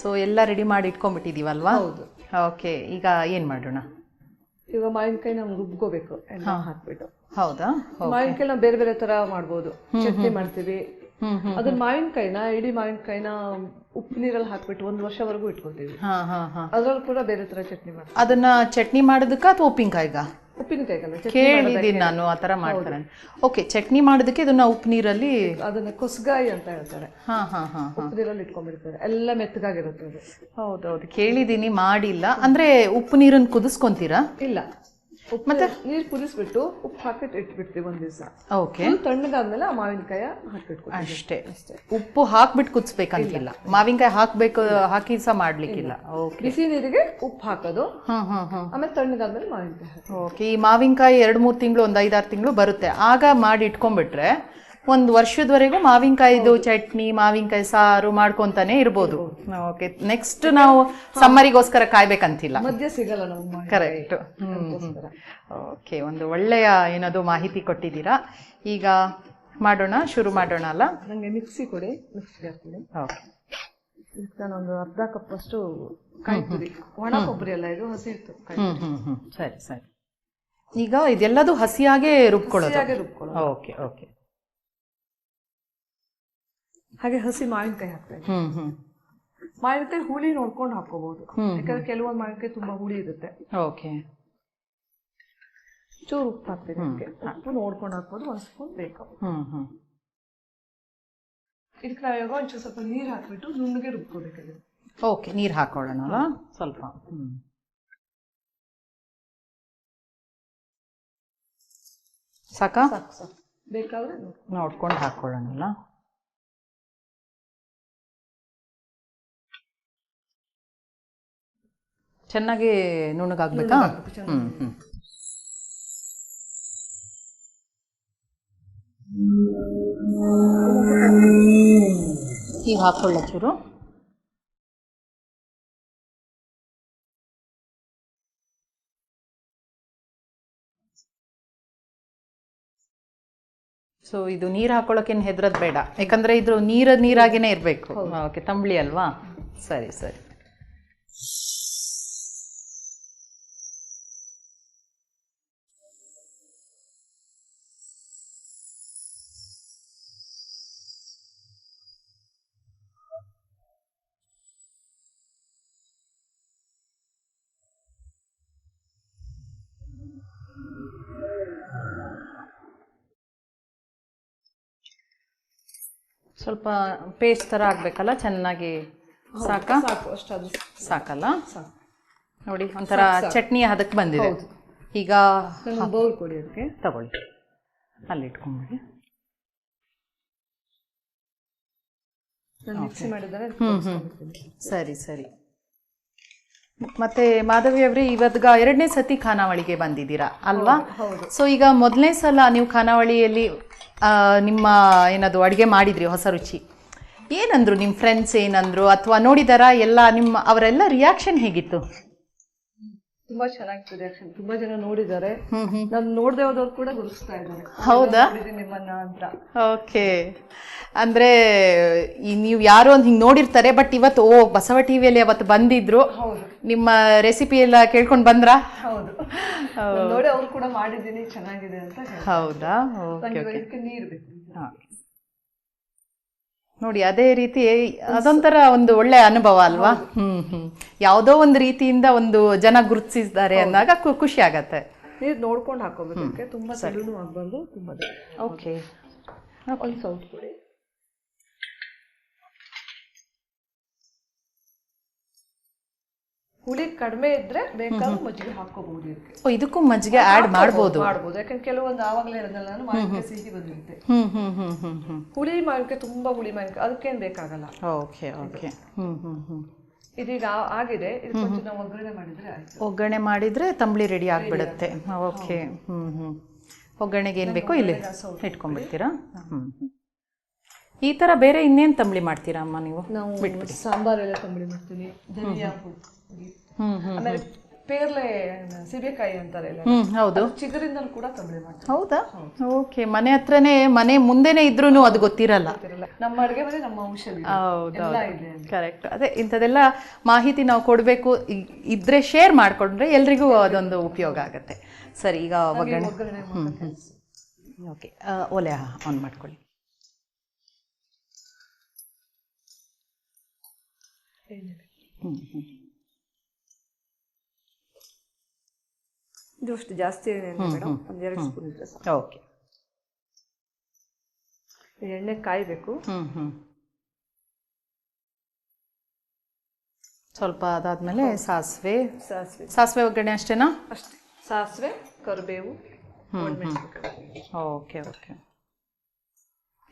Speaker 1: ಸೊ ಎಲ್ಲ ರೆಡಿ ಮಾಡಿ ಇಟ್ಕೊಂಡ್ಬಿಟ್ಟಿದೀವಲ್ವಾ
Speaker 2: ಹೌದು.
Speaker 1: ಓಕೆ ಈಗ ಏನು ಮಾಡೋಣ?
Speaker 2: ಈಗ ಮಾವಿನಕಾಯಿ ನಾವು ರುಬ್ಕೋಬೇಕು ಎಣ್ಣೆ ಹಾಕ್ಬಿಟ್ಟು.
Speaker 1: ಹೌದಾ?
Speaker 2: ಮಾವಿನಕಾಯಿ ನಾವು ಬೇರೆ ಬೇರೆ ತರ ಮಾಡ್ಬೋದು. ಚಟ್ನಿ ಮಾಡ್ತೀವಿ. ಅದನ್ನ ಮಾವಿನಕಾಯಿನ ಇಡೀ ಮಾವಿನಕಾಯಿನ ಉಪ್ಪು ನೀರಲ್ಲಿ ಹಾಕ್ಬಿಟ್ಟು ಒಂದು ವರ್ಷವರೆಗೂ ಇಟ್ಕೊತೀವಿ
Speaker 1: ಹಾಂ ಹಾಂ ಹಾಂ.
Speaker 2: ಅದ್ರಲ್ಲಿ ಕೂಡ ಬೇರೆ ತರ ಚಟ್ನಿ ಮಾಡ್ತೀವಿ.
Speaker 1: ಅದನ್ನ ಚಟ್ನಿ ಮಾಡೋದಕ್ಕ ಅಥವಾ ಉಪ್ಪಿನಕಾಯಿಗ? ಕೇಳಿದ್ದೀನಿ ನಾನು ಆ ಥರ ಮಾಡ್ತಾರೆ ಓಕೆ ಚಟ್ನಿ ಮಾಡೋದಕ್ಕೆ ಇದನ್ನ ಉಪ್ಪು ನೀರಲ್ಲಿ
Speaker 2: ಅದನ್ನ ಕುಸ್ಗಾಯಿ ಅಂತ ಹೇಳ್ತಾರೆ.
Speaker 1: ಹಾ ಹಾ ಹಾ
Speaker 2: ಉಪ್ಪು ನೀರಲ್ಲಿ ಇಟ್ಕೊಂಡ್ಬಿಡ್ತಾರೆ ಎಲ್ಲ ಮೆತ್ತಗಾಗಿರುತ್ತೆ ಅದು.
Speaker 1: ಹೌದೌದು ಕೇಳಿದೀನಿ ಮಾಡಿಲ್ಲ. ಅಂದ್ರೆ ಉಪ್ಪು ನೀರನ್ನು ಕುದಿಸ್ಕೊಂತೀರಾ?
Speaker 2: ಇಲ್ಲ. ಮತ್ತೆ ನೀರು ಕುದಿಸ್ಬಿಟ್ಟು ಉಪ್ಪು ಹಾಕಿಟ್ಟು ಇಟ್ಬಿಡ್ತೀವಿ ಒಂದ್ ದಿವಸ.
Speaker 1: ಓಕೆ
Speaker 2: ತಣ್ಣಗಾದ್ಮೇಲೆ ಆ ಮಾವಿನಕಾಯ ಹಾಕಿಟ್ಕೊ
Speaker 1: ಅಷ್ಟೇ. ಅಷ್ಟೇ. ಉಪ್ಪು ಹಾಕ್ಬಿಟ್ಟು ಕುದಿಸ್ಬೇಕಂತಿಲ್ಲ. ಮಾವಿನಕಾಯಿ ಹಾಕ್ಬೇಕು ಹಾಕಿ ಸಹ ಮಾಡ್ಲಿಕ್ಕಿಲ್ಲ. ಓಕೆ
Speaker 2: ಬಿಸಿ ನೀರಿಗೆ ಉಪ್ಪು ಹಾಕೋದು.
Speaker 1: ಹಾ ಹಾ ಹಾ.
Speaker 2: ಆಮೇಲೆ ತಣ್ಣಗಾದ್ಮೇಲೆ ಮಾವಿನಕಾಯಿ
Speaker 1: ಓಕೆ ಈ ಮಾವಿನಕಾಯಿ ಎರಡು ಮೂರು ತಿಂಗಳು ಒಂದು ಐದಾರು ತಿಂಗಳು ಬರುತ್ತೆ. ಆಗ ಮಾಡಿ ಇಟ್ಕೊಂಡ್ಬಿಟ್ರೆ ಒಂದು ವರ್ಷದವರೆಗೂ ಮಾವಿನಕಾಯಿದು ಚಟ್ನಿ ಮಾವಿನಕಾಯಿ ಸಾರು ಮಾಡ್ಕೊಂತಾನೆ ಇರ್ಬೋದು. ಓಕೆ ನೆಕ್ಸ್ಟ್ ನಾವು ಸಮ್ಮರಿಗೋಸ್ಕರ ಕಾಯ್ಬೇಕಂತಿಲ್ಲ.
Speaker 2: ಮಧ್ಯ ಸಿಗಲ್ಲ.
Speaker 1: ಕರೆಕ್ಟ್ ಓಕೆ ಒಂದು ಒಳ್ಳೆಯ ಏನದು ಮಾಹಿತಿ ಕೊಟ್ಟಿದ್ದೀರಾ? ಈಗ ಮಾಡೋಣ ಶುರು ಮಾಡೋಣ ಅಲ್ಲ?
Speaker 2: ನಂಗೆ ಮಿಕ್ಸಿ ಕೊಡಿ ಮಿಕ್ಸಿ ಹಾಕ್ತೀನಿ
Speaker 1: ಓಕೆ.
Speaker 2: ಇದಕ್ಕೆ ನಾನೊಂದು ಅರ್ಧ ಕಪ್ ಅಷ್ಟು ಕಾಯಿ ತುರಿ ಒಣ ಕೊಬ್ಬರಿ ಅಲ್ಲ ಇದು ಹಸಿ ಇತ್ತು
Speaker 1: ಹ್ಮ್ ಹ್ಮ್ ಹ್ಮ್. ಸರಿ ಸರಿ. ಈಗ ಇದೆಲ್ಲದೂ ಹಸಿಯಾಗೆ ರುಬ್ಕೊಳ್ಳೋದು. Okay okay.
Speaker 2: ಹಾಗೆ ಹಸಿ ಮಾವಿನಕಾಯಿ
Speaker 1: ಹ್ಮ್
Speaker 2: ಮಾವಿನಕಾಯಿ ಹುಳಿ ನೋಡ್ಕೊಂಡು ಹಾಕೋಬಹುದು ಯಾಕಂದ್ರೆ ಕೆಲವೊಂದು ಮಾವಿನಕಾಯಿ ತುಂಬಾ ಹುಳಿ ಇರುತ್ತೆ.
Speaker 1: ಓಕೆ.
Speaker 2: ಚೂರು ಉಪ್ಪು ಹಾಕ್ತೀನಿ ಉಪ್ಪು ನೋಡ್ಕೊಂಡು ಹಾಕ್ಬೋದು ಒಂದು ಸ್ಪೂನ್ ಬೇಕು.
Speaker 1: ಹ್ಮ್ ಹ್ಮ್.
Speaker 2: ಇದಕ್ಕೆ ನಾವು ಯಾವಾಗ ಒಂಚೂರು ಸ್ವಲ್ಪ ನೀರು ಹಾಕ್ಬಿಟ್ಟು ನುಣ್ಣಗೆ ರುಬ್ಕೋಬೇಕು
Speaker 1: ಓಕೆ ನೀರು ಹಾಕೊಳ್ಳೋಣಲ್ಲ? ಸ್ವಲ್ಪ. ಹ್ಮ್. ಸಾಕಾ?
Speaker 2: ಬೇಕಾದ್ರೆ ನೋಡಿ.
Speaker 1: ನೋಡ್ಕೊಂಡು ಹಾಕೊಳ್ಳೋಣಲ್ಲ? ಚೆನ್ನಾಗಿ
Speaker 2: ಚೆನ್ನಾಗಿ.
Speaker 1: ಹ್ಮ್ ಹ್ಮ್. ಈಗ ಹಾಕೊಳ್ಳ ಚೂರು. ಸೊ ಇದು ನೀರು ಹಾಕೊಳ್ಳೋಕೇನು ಹೆದ್ರದ್ ಬೇಡ. ಯಾಕಂದ್ರೆ ಇದು ನೀರ ನೀರಾಗಿನೇ ಇರಬೇಕು. ಓಕೆ ತಂಬಳಿ ಅಲ್ವಾ? ಸರಿ ಸರಿ. ಸ್ವಲ್ಪ ಪೇಸ್ಟ್ ಥರ ಆಗಬೇಕಲ್ಲ ಚೆನ್ನಾಗಿ ಸಾಕಾ?
Speaker 2: ಸಾಕು ಅಷ್ಟಾದ್ರೂ
Speaker 1: ಸಾಕಲ್ಲ?
Speaker 2: ಸಾಕು.
Speaker 1: ನೋಡಿ ಒಂಥರ ಚಟ್ನಿ ಅದಕ್ಕೆ ಬಂದಿದೆ. ಈಗ
Speaker 2: ಬೌಲ್ ಕೊಡಿ ಅದಕ್ಕೆ.
Speaker 1: ತಗೊಳ್ಳಿ. ಅಲ್ಲಿ ಇಟ್ಕೊಂಡ್ಬಿಡಿ
Speaker 2: ನಾನು ಮಿಕ್ಸಿ ಮಾಡಿದರೆ
Speaker 1: ಹ್ಮ್ ಹ್ಮ್. ಸರಿ ಸರಿ. ಮತ್ತೆ ಮಾಧವಿ ಅವರೇ ಇವತ್ಗ ಎರಡನೇ ಸತಿ ಖಾನಾವಳಿಗೆ ಬಂದಿದ್ದೀರಾ? ಅಲ್ವಾ. ಸೊ ಈಗ ಮೊದಲನೇ ಸಲ ನೀವು ಖಾನಾವಳಿಯಲ್ಲಿ ನಿಮ್ಮ ಏನದು ಅಡುಗೆ ಮಾಡಿದ್ರಿ ಹೊಸ ರುಚಿ? ಏನಂದ್ರು ನಿಮ್ಮ ಫ್ರೆಂಡ್ಸ್ ಏನಂದ್ರು ಅಥವಾ ನೋಡಿದಾರಾ ಎಲ್ಲ ನಿಮ್ಮ ಅವರೆಲ್ಲ ರಿಯಾಕ್ಷನ್ ಹೇಗಿತ್ತು?
Speaker 2: ತುಂಬಾ ಚೆನ್ನಾಗಿ ರಿಯಾಕ್ಷನ್ ತುಂಬಾ ಜನ ನೋಡಿದ್ದಾರೆ. ನಾನು ನೋಡದೆ ಹೋದವ್ರು ಕೂಡ ಗುರುಸ್ತಾ ಇದ್ದಾರೆ.
Speaker 1: ಹೌದಾ?
Speaker 2: ನಿಮ್ಮನ್ನ ಅಂತ.
Speaker 1: ಓಕೆ. ಅಂದ್ರೆ ಈ ನೀವು ಯಾರೋ ಒಂದು ಹಿಂಗೆ ನೋಡಿರ್ತಾರೆ ಬಟ್ ಇವತ್ತು ಓ ಬಸವ ಟಿವಿಯಲ್ಲಿ ಅವತ್ತು ಬಂದಿದ್ರು. ನಿಮ್ಮ ರೆಸಿಪಿ ಎಲ್ಲ ಕೇಳ್ಕೊಂಡು ಬಂದ್ರಾ?
Speaker 2: ಹೌದು. ನೋಡಿ ಅವ್ರು ಕೂಡ ಮಾಡಿದ್ದೀನಿ ಚೆನ್ನಾಗಿದೆ ಅಂತ
Speaker 1: ಹೌದಾ? ಓಕೆ
Speaker 2: ಇವಾಗ ನೀರು ಬೇಕು.
Speaker 1: ನೋಡಿ ಅದೇ ರೀತಿ ಅದೊಂಥರ ಒಂದು ಒಳ್ಳೆ ಅನುಭವ ಅಲ್ವಾ? ಹ್ಮ್ ಹ್ಮ್. ಯಾವುದೋ ಒಂದು ರೀತಿಯಿಂದ ಒಂದು ಜನ ಗುರುತಿಸಿದ್ದಾರೆ ಅಂದಾಗ ಖು- ಖುಷಿ ಆಗತ್ತೆ.
Speaker 2: ನೀವು ನೋಡ್ಕೊಂಡು ಹಾಕೋಬೇಕು ತುಂಬಾ ತೆಳುನು ಆಗ್ಬಾರ್ದು ತುಂಬಾ.
Speaker 1: ಓಕೆ
Speaker 2: ಒಂದು ಸೌಟ್ ಕೊಡಿ. ಹುಳಿ ಕಡಿಮೆ ಇದ್ರೆ ಬೇಕಾದ್ರೆ ಮಜ್ಜಿಗೆ ಹಾಕೋಬಹುದು ಇದಕ್ಕೆ.
Speaker 1: ಓ ಇದಕ್ಕೂ ಮಜ್ಜಿಗೆ ಆಡ್ ಮಾಡ್ಬೋದು.
Speaker 2: ಮಾಡ್ಬೋದು. ಯಾಕಂದ್ರೆ ಕೆಲವೊಂದು ಆವಾಗಲೇ ಇರೋದಲ್ಲ ನಾನು ಮಾವಿನಕಾಯಿ ಸಿಹಿ ಬಂದಿರುತ್ತೆ.
Speaker 1: ಹ್ಮ್ ಹ್ಮ್ ಹ್ಮ್ ಹ್ಮ್ ಹ್ಮ್.
Speaker 2: ಹುಳಿ ಮಾವಿನಕಾಯಿ ತುಂಬಾ ಹುಳಿ ಮಾವಿನಕಾಯಿ ಅದಕ್ಕೇನು ಬೇಕಾಗಲ್ಲ.
Speaker 1: Okay okay. ಹ್ಮ್ ಹ್ಮ್ ಹ್ಮ್.
Speaker 2: ಇದೀಗ ಆಗಿದೆ. ನಾವು ಒಗ್ಗರಣೆ ಮಾಡಿದ್ರೆ ಆಯ್ತು.
Speaker 1: ಒಗ್ಗರಣೆ ಮಾಡಿದ್ರೆ ತಂಬಳಿ ರೆಡಿ ಆಗ್ಬಿಡುತ್ತೆ. ಓಕೆ. ಹ್ಮ್ ಹ್ಮ್. ಒಗ್ಗರಣೆಗೆ ಏನು ಬೇಕೋ ಇಲ್ಲಿ ಇಟ್ಕೊಂಡ್ಬಿಡ್ತೀರಾ? ಹ್ಮ್. ಈ ಥರ ಬೇರೆ ಇನ್ನೇನು ತಂಬಳಿ ಮಾಡ್ತೀರಾ ಅಮ್ಮ ನೀವು?
Speaker 2: ನಾವು ಸಾಂಬಾರೆಲ್ಲ ತಂಬಳಿ ಮಾಡ್ತೀನಿ ಧನಿಯಾ ಆಮೇಲೆ ಪೇರ್ಲೆ ಸೀಬೆಕಾಯಿ ಅಂತಾರೆ
Speaker 1: ಹ್ಮ್ ಹೌದು.
Speaker 2: ಚಿಗುರಿಂದಲೂ ಕೂಡ ತಂಬಳಿ ಮಾಡ್ತಾರೆ
Speaker 1: ಹೌದಾ? ಓಕೆ ಮನೆ ಹತ್ರನೇ ಮನೆ ಮುಂದೆನೇ ಇದ್ರೂ ಅದು ಗೊತ್ತಿರಲ್ಲ.
Speaker 2: ನಮ್ಮ ಅಡುಗೆ ಮನೆ ನಮ್ಮ ಔಷಧಿ
Speaker 1: ಹೌದು ಕರೆಕ್ಟ್ ಅದೇ ಇಂಥದ್ದೆಲ್ಲ ಮಾಹಿತಿ ನಾವು ಕೊಡಬೇಕು. ಇದ್ರೆ ಶೇರ್ ಮಾಡಿಕೊಂಡ್ರೆ ಎಲ್ರಿಗೂ ಅದೊಂದು ಉಪಯೋಗ ಆಗುತ್ತೆ. ಸರಿ ಈಗ ಒಗ್ಗರಣೆ. ಓಕೆ ಒಲೆ ಆನ್ ಮಾಡ್ಕೊಳ್ಳಿ.
Speaker 2: ಹ್ಞೂ
Speaker 1: ಹ್ಮ್.
Speaker 2: ಇದು ಅಷ್ಟು ಜಾಸ್ತಿ ಒಂದೆರಡು ಸ್ಪೂನ್ ಇದ್ರೆ ಸಾಕು.
Speaker 1: ಓಕೆ.
Speaker 2: ಎಣ್ಣೆ ಕಾಯಬೇಕು.
Speaker 1: ಸ್ವಲ್ಪ ಅದಾದ್ಮೇಲೆ ಸಾಸಿವೆ.
Speaker 2: ಸಾಸಿವೆ.
Speaker 1: ಸಾಸಿವೆ ಒಗ್ಗರಣೆ ಅಷ್ಟೇನಾ?
Speaker 2: ಅಷ್ಟೇ. ಸಾಸಿವೆ ಕರಿಬೇವು
Speaker 1: ಓಕೆ ಓಕೆ.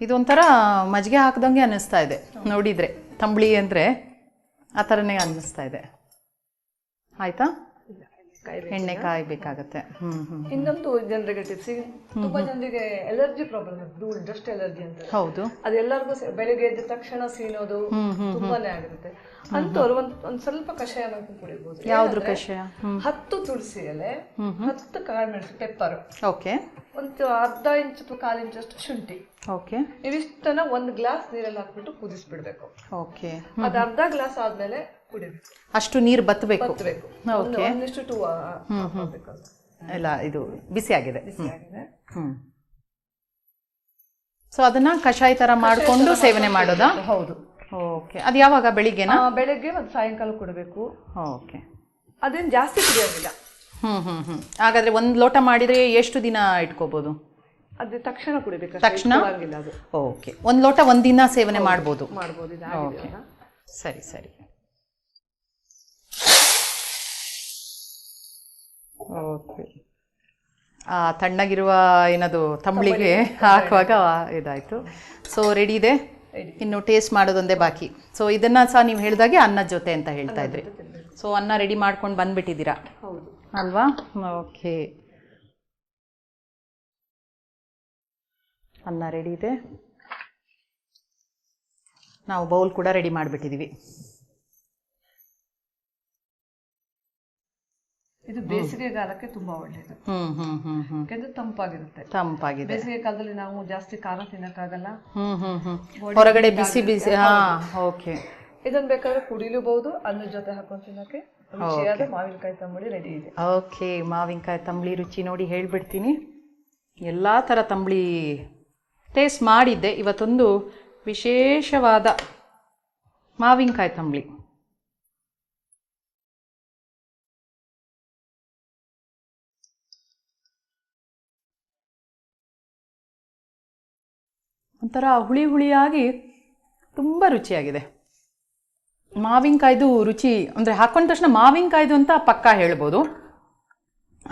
Speaker 1: ಇದೊಂಥರ ಮಜ್ಜಿಗೆ ಹಾಕ್ದಂಗೆ ಅನ್ನಿಸ್ತಾ ಇದೆ. ನೋಡಿದರೆ ತಂಬಳಿ ಅಂದರೆ ಆ ಥರನೇ ಅನ್ನಿಸ್ತಾ ಇದೆ. ಆಯಿತಾ?
Speaker 2: ಕಾಯ್ಬೇಕು
Speaker 1: ಎಣ್ಣೆ ಕಾಯಬೇಕಾಗತ್ತೆ.
Speaker 2: ಇನ್ನೊಂದು ಜನರಿಗೆ ಟಿಪ್ಸ್ ತುಂಬಾ ಜನರಿಗೆ ಎಲರ್ಜಿ ಪ್ರಾಬ್ಲಮ್ ಧೂಳು ಡಸ್ಟ್ ಎಲರ್ಜಿ ಅಂತ.
Speaker 1: ಹೌದು.
Speaker 2: ಅದೆಲ್ಲರಿಗೂ ಬೆಳಿಗ್ಗೆ ಎದ್ದ ತಕ್ಷಣ ಸೀನೋದು ತುಂಬಾನೇ ಆಗಿರುತ್ತೆ. ಅಂತವ್ರು ಒಂದ್ ಒಂದ್ ಸ್ವಲ್ಪ ಕಷಾಯ ಮಾಡ್ಕೊಂಡು ಕುಡಿಬಹುದು
Speaker 1: ಯಾವ್ದ್ರ ಕಷಾಯ?
Speaker 2: ಹತ್ತು ತುಳಸಿ ಎಲೆ ಹತ್ತು ಕಾಳುಮೆಣಸು ಪೆಪ್ಪರ್
Speaker 1: ಓಕೆ.
Speaker 2: ಒಂದು ಅರ್ಧ ಇಂಚ್ ಅಥವಾ ಕಾಲು ಇಂಚಷ್ಟು ಶುಂಠಿ.
Speaker 1: ಓಕೆ.
Speaker 2: ಇವಿಷ್ಟನ್ನ ಒಂದ್ ಗ್ಲಾಸ್ ನೀರಲ್ಲಿ ಹಾಕ್ಬಿಟ್ಟು ಕುದಿಸ್ಬಿಡ್ಬೇಕು.
Speaker 1: ಓಕೆ.
Speaker 2: ಅದ್ ಅರ್ಧ ಗ್ಲಾಸ್ ಆದ್ಮೇಲೆ ಕುಡಿಬೇಕು.
Speaker 1: ಅಷ್ಟು ನೀರು ಬತ್ತಬೇಕು
Speaker 2: ಬತ್ತಬೇಕು
Speaker 1: ಓಕೆ
Speaker 2: ಒಂದಿಷ್ಟು ಟೂ
Speaker 1: ಎಲ್ಲ ಇದು ಬಿಸಿ ಆಗಿದೆ. ಸೊ ಅದನ್ನ ಕಷಾಯ ತರ ಮಾಡಿಕೊಂಡು ಸೇವನೆ ಮಾಡೋದಾ?
Speaker 2: ಹೌದು.
Speaker 1: ಓಕೆ ಅದು ಯಾವಾಗ? ಬೆಳಿಗ್ಗೆನಾ?
Speaker 2: ಬೆಳಿಗ್ಗೆ ಬೆಳಗ್ಗೆ ಮತ್ತು ಸಾಯಂಕಾಲ ಕುಡಬೇಕು.
Speaker 1: ಓಕೆ
Speaker 2: ಅದೇನು ಜಾಸ್ತಿ ಕುಡಿಯೋದಿಲ್ಲ.
Speaker 1: ಹ್ಞೂ ಹ್ಞೂ ಹ್ಞೂ ಹಾಗಾದರೆ ಒಂದು ಲೋಟ ಮಾಡಿದರೆ ಎಷ್ಟು ದಿನ ಇಟ್ಕೋಬೋದು?
Speaker 2: ಅದು ತಕ್ಷಣ ಕುಡಿಬೇಕು
Speaker 1: ತಕ್ಷಣ? ಓಕೆ ಒಂದು ಲೋಟ ಒಂದಿನ ದಿನ ಸೇವನೆ ಮಾಡ್ಬೋದು.
Speaker 2: ಮಾಡ್ಬೋದು
Speaker 1: ಓಕೆ ಸರಿ ಸರಿ. ಓಕೆ ಆ ತಣ್ಣಗಿರುವ ಏನದು ತಂಬಳಿಗೆ ಹಾಕುವಾಗ ಇದಾಯಿತು. ಸೊ ರೆಡಿ ಇದೆ? ಇನ್ನು ಟೇಸ್ಟ್ ಮಾಡೋದೊಂದೇ ಬಾಕಿ. ಸೊ ಇದನ್ನ ಸಹ ನೀವು ಹೇಳಿದಾಗೆ ಅನ್ನದ ಜೊತೆ ಅಂತ ಹೇಳ್ತಾ ಇದ್ರಿ. ಸೊ ಅನ್ನ ರೆಡಿ ಮಾಡ್ಕೊಂಡು ಬಂದ್ಬಿಟ್ಟಿದ್ದೀರಾ? ಅಲ್ವಾ? ಓಕೆ ಅನ್ನ ರೆಡಿ ಇದೆ. ನಾವು ಬೌಲ್ ಕೂಡ ರೆಡಿ ಮಾಡಿಬಿಟ್ಟಿದ್ದೀವಿ.
Speaker 2: ಇದು ಬೇಸಿಗೆಗಾಲಕ್ಕೆ ತುಂಬಾ ಒಳ್ಳೇದು. ಯಾಕಂದ್ರೆ ತಂಪಾಗಿರುತ್ತೆ.
Speaker 1: ತಂಪಾಗಿದೆ.
Speaker 2: ಬೇಸಿಗೆ ಕಾಲದಲ್ಲಿ ನಾವು ಜಾಸ್ತಿ ಖಾರ ತಿನ್ನಕ್ಕಾಗಲ್ಲ.
Speaker 1: ಹೊರಗಡೆ ಬಿಸಿ ಬಿಸಿ. ಓಕೆ.
Speaker 2: ಇದನ್ನ ಬೇಕಾದ್ರೆ ಕುಡಿಲೂಬಹುದು ಅನ್ನದ ಜೊತೆ ಹಾಕೊಂಡು ತಿನ್ನಕ್ಕೆ ರುಚಿಯಾದ ಮಾವಿನಕಾಯಿ ತಂಬಳಿ ರೆಡಿ ಇದೆ.
Speaker 1: ಓಕೆ ಮಾವಿನಕಾಯಿ ತಂಬಳಿ ರುಚಿ ನೋಡಿ ಹೇಳ್ಬಿಡ್ತೀನಿ. ಎಲ್ಲ ಥರ ತಂಬಳಿ ಟೇಸ್ಟ್ ಮಾಡಿದ್ದೆ. ಇವತ್ತೊಂದು ವಿಶೇಷವಾದ ಮಾವಿನಕಾಯಿ ತಂಬಳಿ. ಒಂಥರ ಹುಳಿ ಹುಳಿಯಾಗಿ ತುಂಬ ರುಚಿಯಾಗಿದೆ. ಮಾವಿನಕಾಯ್ದು ರುಚಿ ಅಂದರೆ ಹಾಕೊಂಡ ತಕ್ಷಣ ಮಾವಿನಕಾಯ್ದು ಅಂತ ಪಕ್ಕ ಹೇಳ್ಬೋದು.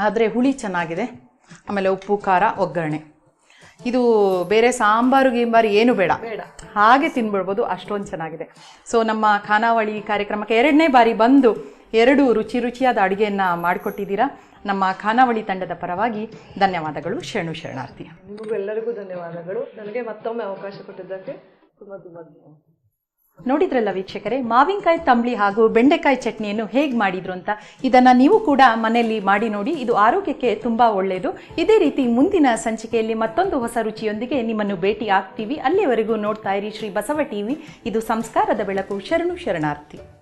Speaker 1: ಆದರೆ ಹುಳಿ ಚೆನ್ನಾಗಿದೆ. ಆಮೇಲೆ ಉಪ್ಪು ಖಾರ ಒಗ್ಗರಣೆ. ಇದು ಬೇರೆ ಸಾಂಬಾರು ಗೀಂಬಾರು ಏನು ಬೇಡ.
Speaker 2: ಬೇಡ.
Speaker 1: ಹಾಗೆ ತಿನ್ಬಿಡ್ಬೋದು ಅಷ್ಟೊಂದು ಚೆನ್ನಾಗಿದೆ. ಸೊ ನಮ್ಮ ಖಾನಾವಳಿ ಕಾರ್ಯಕ್ರಮಕ್ಕೆ ಎರಡನೇ ಬಾರಿ ಬಂದು ಎರಡು ರುಚಿ ರುಚಿಯಾದ ಅಡುಗೆಯನ್ನು ಮಾಡಿಕೊಟ್ಟಿದ್ದೀರಾ? ನಮ್ಮ ಖಾನಾವಳಿ ತಂಡದ ಪರವಾಗಿ ಧನ್ಯವಾದಗಳು. ಶರಣು ಶರಣಾರ್ಥಿ.
Speaker 2: ನಿಮಗೂ ಎಲ್ಲರಿಗೂ ಧನ್ಯವಾದಗಳು. ನನಗೆ ಮತ್ತೊಮ್ಮೆ ಅವಕಾಶ ಕೊಟ್ಟಿದ್ದಕ್ಕೆ ತುಂಬ ತುಂಬ
Speaker 1: ನೋಡಿದ್ರಲ್ಲ ವೀಕ್ಷಕರೇ ಮಾವಿನಕಾಯಿ ತಂಬಳಿ ಹಾಗೂ ಬೆಂಡೆಕಾಯಿ ಚಟ್ನಿಯನ್ನು ಹೇಗೆ ಮಾಡಿದ್ರು ಅಂತ ಇದನ್ನು ನೀವು ಕೂಡ ಮನೆಯಲ್ಲಿ ಮಾಡಿ ನೋಡಿ ಇದು ಆರೋಗ್ಯಕ್ಕೆ ತುಂಬ ಒಳ್ಳೆಯದು ಇದೇ ರೀತಿ ಮುಂದಿನ ಸಂಚಿಕೆಯಲ್ಲಿ ಮತ್ತೊಂದು ಹೊಸ ರುಚಿಯೊಂದಿಗೆ ನಿಮ್ಮನ್ನು ಭೇಟಿ ಆಗ್ತೀವಿ. ಅಲ್ಲಿಯವರೆಗೂ ನೋಡ್ತಾ ಇರಿ ಶ್ರೀ ಬಸವ ಟಿವಿ. ಇದು ಸಂಸ್ಕಾರದ ಬೆಳಕು. ಶರಣು ಶರಣಾರ್ಥಿ.